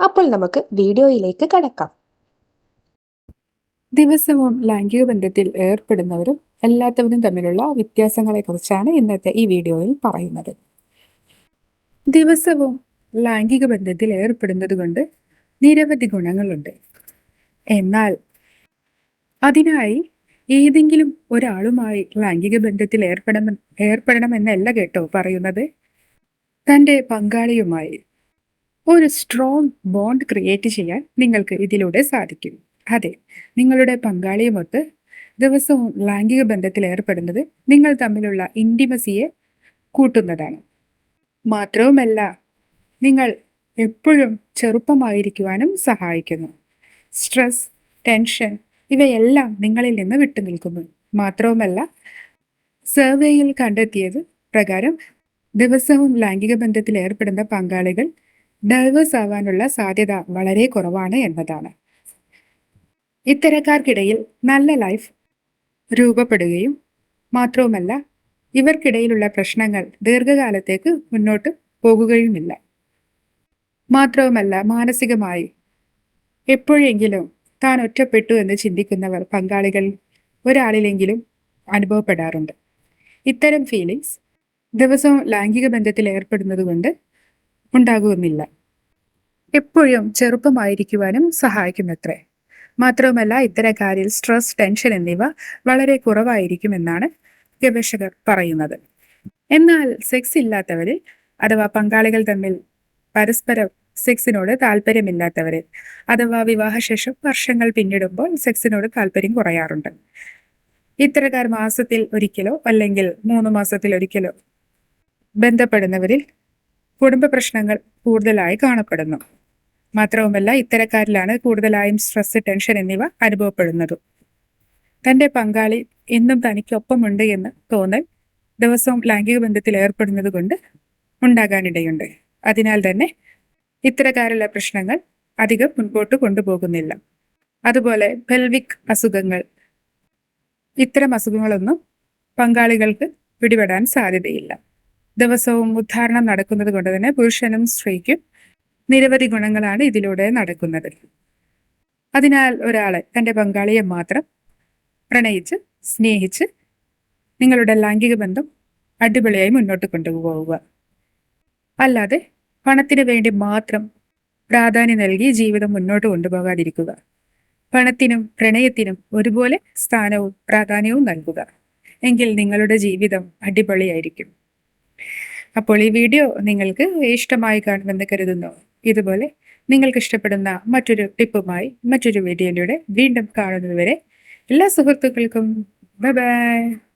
അപ്പോൾ നമുക്ക് വീഡിയോയിലേക്ക് കടക്കാം. ദിവസവും ലൈംഗിക ബന്ധത്തിൽ ഏർപ്പെടുന്നവരും അല്ലാത്തവരും തമ്മിലുള്ള വ്യത്യാസങ്ങളെക്കുറിച്ചാണ് ഇന്നത്തെ ഈ വീഡിയോയിൽ പറയുന്നത്. ദിവസവും ലൈംഗിക ബന്ധത്തിൽ ഏർപ്പെടുന്നത് കൊണ്ട് നിരവധി ഗുണങ്ങളുണ്ട്. എന്നാൽ അതിനായി ഏതെങ്കിലും ഒരാളുമായി ലൈംഗിക ബന്ധത്തിൽ ഏർപ്പെടണം ഏർപ്പെടണമെന്നല്ല കേട്ടോ പറയുന്നത്. തന്റെ പങ്കാളിയുമായി ഒരു സ്ട്രോങ് ബോണ്ട് ക്രിയേറ്റ് ചെയ്യാൻ നിങ്ങൾക്ക് ഇതിലൂടെ സാധിക്കും. അതെ നിങ്ങളുടെ പങ്കാളിയുമൊത്ത് ദിവസവും ലൈംഗിക ബന്ധത്തിൽ ഏർപ്പെടുന്നത് നിങ്ങൾ തമ്മിലുള്ള ഇന്റിമസിയെ കൂട്ടുന്നതാണ്. മാത്രവുമല്ല നിങ്ങൾ എപ്പോഴും ചെറുപ്പമായിരിക്കുവാനും സഹായിക്കുന്നു. സ്ട്രെസ് ടെൻഷൻ ഇവയെല്ലാം നിങ്ങളിൽ നിന്ന് വിട്ടുനിൽക്കുന്നു മാത്രവുമല്ല സർവേയിൽ കണ്ടെത്തിയത് പ്രകാരം ദിവസവും ലൈംഗിക ബന്ധത്തിൽ ഏർപ്പെടുന്ന പങ്കാളികൾ ഡൈവേഴ്സ് ആവാനുള്ള സാധ്യത വളരെ കുറവാണ് എന്നതാണ്. ഇത്തരക്കാർക്കിടയിൽ നല്ല ലൈഫ് രൂപപ്പെടുകയും മാത്രവുമല്ല ഇവർക്കിടയിലുള്ള പ്രശ്നങ്ങൾ ദീർഘകാലത്തേക്ക് മുന്നോട്ട് പോകുകയുമില്ല. മാത്രവുമല്ല മാനസികമായി എപ്പോഴെങ്കിലും താൻ ഒറ്റപ്പെട്ടു എന്ന് ചിന്തിക്കുന്നവർ പങ്കാളികൾ ഒരാളിലെങ്കിലും അനുഭവപ്പെടാറുണ്ട്. ഇത്തരം ഫീലിങ്സ് ദിവസവും ലൈംഗിക ബന്ധത്തിൽ ഏർപ്പെടുന്നത് കൊണ്ട് ഉണ്ടാകുന്നില്ല എപ്പോഴും ചെറുപ്പമായിരിക്കുവാനും സഹായിക്കുമത്രേ. മാത്രവുമല്ല ഇത്തരക്കാരിൽ സ്ട്രെസ് ടെൻഷൻ എന്നിവ വളരെ കുറവായിരിക്കുമെന്നാണ് ഗവേഷകർ പറയുന്നത്. എന്നാൽ സെക്സ് ഇല്ലാത്തവരിൽ അഥവാ പങ്കാളികൾ തമ്മിൽ പരസ്പരം സെക്സിനോട് താല്പര്യമില്ലാത്തവരിൽ അഥവാ വിവാഹശേഷം വർഷങ്ങൾ പിന്നിടുമ്പോൾ സെക്സിനോട് താല്പര്യം കുറയാറുണ്ട്. ഇത്തരക്കാർ മാസത്തിൽ ഒരിക്കലോ അല്ലെങ്കിൽ മൂന്ന് മാസത്തിൽ ഒരിക്കലോ ബന്ധപ്പെടുന്നവരിൽ കുടുംബ പ്രശ്നങ്ങൾ കൂടുതലായി കാണപ്പെടുന്നു. മാത്രവുമല്ല ഇത്തരക്കാരിലാണ് കൂടുതലായും സ്ട്രെസ് ടെൻഷൻ എന്നിവ അനുഭവപ്പെടുന്നത്. തന്റെ പങ്കാളി എന്നും തനിക്കൊപ്പമുണ്ട് എന്ന് തോന്നൽ ദിവസവും ലൈംഗിക ബന്ധത്തിൽ ഏർപ്പെടുന്നത് കൊണ്ട് ഉണ്ടാകാനിടയുണ്ട്. അതിനാൽ തന്നെ ഇത്തരക്കാരുള്ള പ്രശ്നങ്ങൾ അധികം മുൻപോട്ട് കൊണ്ടുപോകുന്നില്ല. അതുപോലെ പെൽവിക് അസുഖങ്ങൾ ഇത്തരം അസുഖങ്ങളൊന്നും പങ്കാളികൾക്ക് പിടിപെടാൻ സാധ്യതയില്ല. ദിവസവും ഉദ്ധാരണം നടക്കുന്നത് കൊണ്ട് തന്നെ പുരുഷനും സ്ത്രീക്കും നിരവധി ഗുണങ്ങളാണ് ഇതിലൂടെ നടക്കുന്നത്. അതിനാൽ ഒരാളെ തന്റെ പങ്കാളിയെ മാത്രം പ്രണയിച്ച് സ്നേഹിച്ച് നിങ്ങളുടെ ലൈംഗിക ബന്ധം അടിപൊളിയായി മുന്നോട്ട് കൊണ്ടുപോവുക. അല്ലാതെ പണത്തിന് വേണ്ടി മാത്രം പ്രാധാന്യം നൽകി ജീവിതം മുന്നോട്ട് കൊണ്ടുപോകാതിരിക്കുക. പണത്തിനും പ്രണയത്തിനും ഒരുപോലെ സ്ഥാനവും പ്രാധാന്യവും നൽകുക. എങ്കിൽ നിങ്ങളുടെ ജീവിതം അടിപൊളിയായിരിക്കും. അപ്പോൾ ഈ വീഡിയോ നിങ്ങൾക്ക് ഇഷ്ടമായി കാണുമെന്ന് കരുതുന്നു. ഇതുപോലെ നിങ്ങൾക്ക് ഇഷ്ടപ്പെടുന്ന മറ്റൊരു ടിപ്പുമായി മറ്റൊരു വീഡിയോയിലൂടെ വീണ്ടും കാണുന്നതുവരെ എല്ലാ സുഹൃത്തുക്കൾക്കും ബൈ ബൈ.